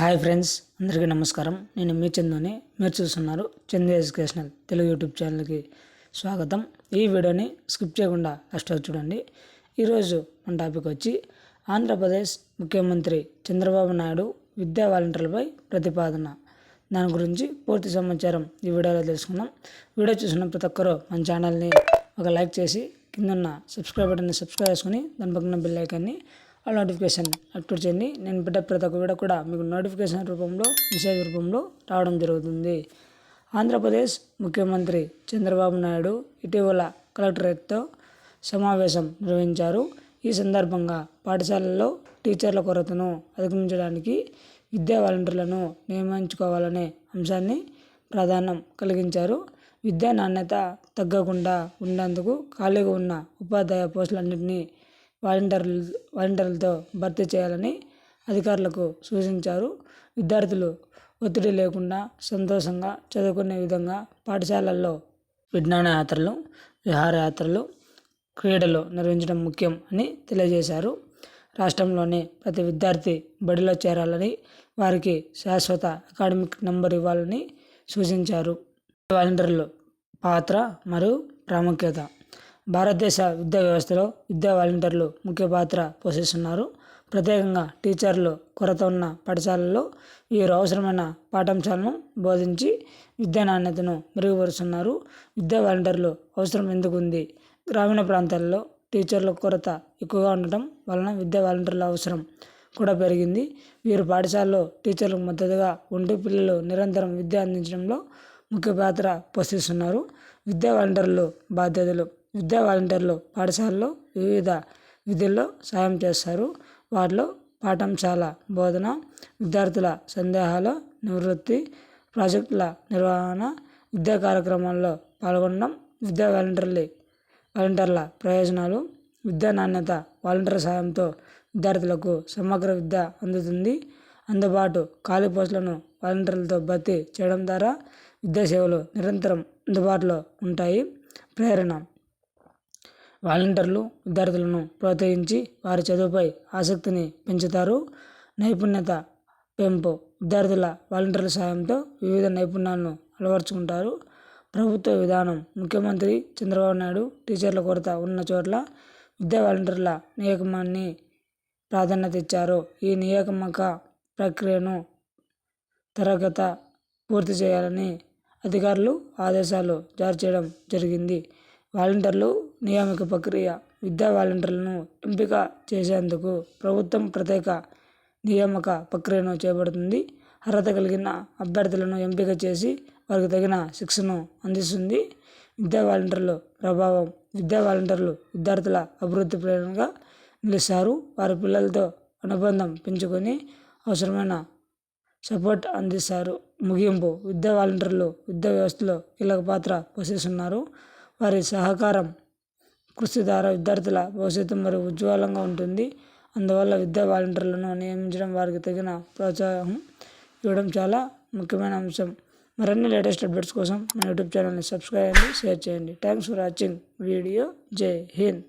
Hi friends అందరికీ నమస్కారం. నేను మీ చందుని. మీరు చూస్తున్నారు చందు ఎడ్యుకేషనల్ తెలుగు యూట్యూబ్ ఛానల్కి స్వాగతం. ఈ వీడియోని స్కిప్ చేయకుండా లాస్ట్ చూడండి. ఈరోజు మన టాపిక్ వచ్చి ఆంధ్రప్రదేశ్ ముఖ్యమంత్రి చంద్రబాబు నాయుడు విద్యా వాలంటీర్లపై ప్రతిపాదన. దాని గురించి పూర్తి సమాచారం ఈ వీడియోలో తెలుసుకుందాం. వీడియో చూసిన ప్రతి ఒక్కరూ మన ఛానల్ని ఒక లైక్ చేసి కిందన్న సబ్స్క్రైబ్ బటన్ని సబ్స్క్రైబ్ చేసుకుని దాని పక్కన బెల్ ఐకాన్ని ఆ నోటిఫికేషన్ యాక్టివేట్ చేయండి. నేను పెట్టే ప్రతి ఒక్క వీడియో కూడా మీకు నోటిఫికేషన్ రూపంలో మెసేజ్ రూపంలో రావడం జరుగుతుంది. ఆంధ్రప్రదేశ్ ముఖ్యమంత్రి చంద్రబాబు నాయుడు ఇటీవల కలెక్టరేట్తో సమావేశం నిర్వహించారు. ఈ సందర్భంగా పాఠశాలల్లో టీచర్ల కొరతను అధిగమించడానికి విద్యా వాలంటీర్లను నియమించుకోవాలనే అంశాన్ని ప్రాధాన్యం కలిగించారు. విద్యా నాణ్యత తగ్గకుండా ఉండేందుకు ఖాళీగా ఉన్న ఉపాధ్యాయ పోస్టులన్నింటినీ వాలంటీర్లు వాలంటీర్లతో భర్తీ చేయాలని అధికారులకు సూచించారు. విద్యార్థులు ఒత్తిడి లేకుండా సంతోషంగా చదువుకునే విధంగా పాఠశాలల్లో విజ్ఞాన యాత్రలు విహారయాత్రలు క్రీడలు నిర్వహించడం ముఖ్యం అని తెలియజేశారు. రాష్ట్రంలోని ప్రతి విద్యార్థి బడిలో చేరాలని వారికి శాశ్వత అకాడమిక్ నంబర్ ఇవ్వాలని సూచించారు. వాలంటీర్లు పాత్ర మరియు ప్రాముఖ్యత భారతదేశ విద్యా వ్యవస్థలో విద్యా వాలంటీర్లు ముఖ్య పాత్ర పోషిస్తున్నారు. ప్రత్యేకంగా టీచర్లు కొరత ఉన్న పాఠశాలల్లో వీరు అవసరమైన పాఠాంశాలను బోధించి విద్యా నాణ్యతను మెరుగుపరుస్తున్నారు. విద్యా వాలంటీర్లు అవసరం ఎందుకు ఉంది గ్రామీణ ప్రాంతాల్లో టీచర్ల కొరత ఎక్కువగా ఉండటం వలన విద్యా వాలంటీర్ల అవసరం కూడా పెరిగింది. వీరు పాఠశాలలో టీచర్లకు మద్దతుగా ఉండి పిల్లలు నిరంతరం విద్య అందించడంలో ముఖ్య పాత్ర పోషిస్తున్నారు. విద్యా వాలంటీర్లు బాధ్యతలు విద్యా వాలంటీర్లు పాఠశాలలో వివిధ విధుల్లో సాయం చేస్తారు. వాటిలో పాఠశాల బోధన విద్యార్థుల సందేహాల నివృత్తి ప్రాజెక్టుల నిర్వహణ విద్యా కార్యక్రమాల్లో పాల్గొనడం విద్యా వాలంటీర్లు వాలంటీర్ల ప్రయోజనాలు విద్యా నాణ్యత వాలంటీర్ సాయంతో విద్యార్థులకు సమగ్ర విద్య అందుతుంది. అందుబాటు ఖాళీ పోస్టులను వాలంటీర్లతో భర్తీ చేయడం ద్వారా విద్యా సేవలు నిరంతరం అందుబాటులో ఉంటాయి. ప్రేరణ వాలంటీర్లు విద్యార్థులను ప్రోత్సహించి వారి చదువుపై ఆసక్తిని పెంచుతారు. నైపుణ్యత పెంపు విద్యార్థుల వాలంటీర్ల సాయంతో వివిధ నైపుణ్యాలను అలవర్చుకుంటారు. ప్రభుత్వ విధానం ముఖ్యమంత్రి చంద్రబాబు నాయుడు టీచర్ల కొరత ఉన్న చోట్ల విద్యా వాలంటీర్ల నియామకాన్ని ప్రాధాన్యత ఇచ్చారు. ఈ నియామక ప్రక్రియను తరగత పూర్తి చేయాలని అధికారులు ఆదేశాలు జారీ చేయడం జరిగింది. వాలంటీర్లు నియామక ప్రక్రియ విద్యా వాలంటీర్లను ఎంపిక చేసేందుకు ప్రభుత్వం ప్రత్యేక నియామక ప్రక్రియను చేపడుతుంది. అర్హత కలిగిన అభ్యర్థులను ఎంపిక చేసి వారికి తగిన శిక్షను అందిస్తుంది. విద్యా వాలంటీర్లు ప్రభావం విద్యా వాలంటీర్లు విద్యార్థుల అభివృద్ధి ప్రేరణగా నిలుస్తారు. వారి పిల్లలతో అనుబంధం పెంచుకొని అవసరమైన సపోర్ట్ అందిస్తారు. ముగింపు విద్యా వాలంటీర్లు విద్యా వ్యవస్థలో కీలక పాత్ర పోషిస్తున్నారు. వారి సహకారం కృషి ద్వారా విద్యార్థుల భవిష్యత్తు మరియు ఉజ్వలంగా ఉంటుంది. అందువల్ల విద్యా వాలంటీర్లను నియమించడం వారికి తగిన ప్రోత్సాహం ఇవ్వడం చాలా ముఖ్యమైన అంశం. మరిన్ని లేటెస్ట్ అప్డేట్స్ కోసం మన యూట్యూబ్ ఛానల్ని సబ్స్క్రైబ్ చేయండి షేర్ చేయండి. Thanks for watching video. జై హింద్.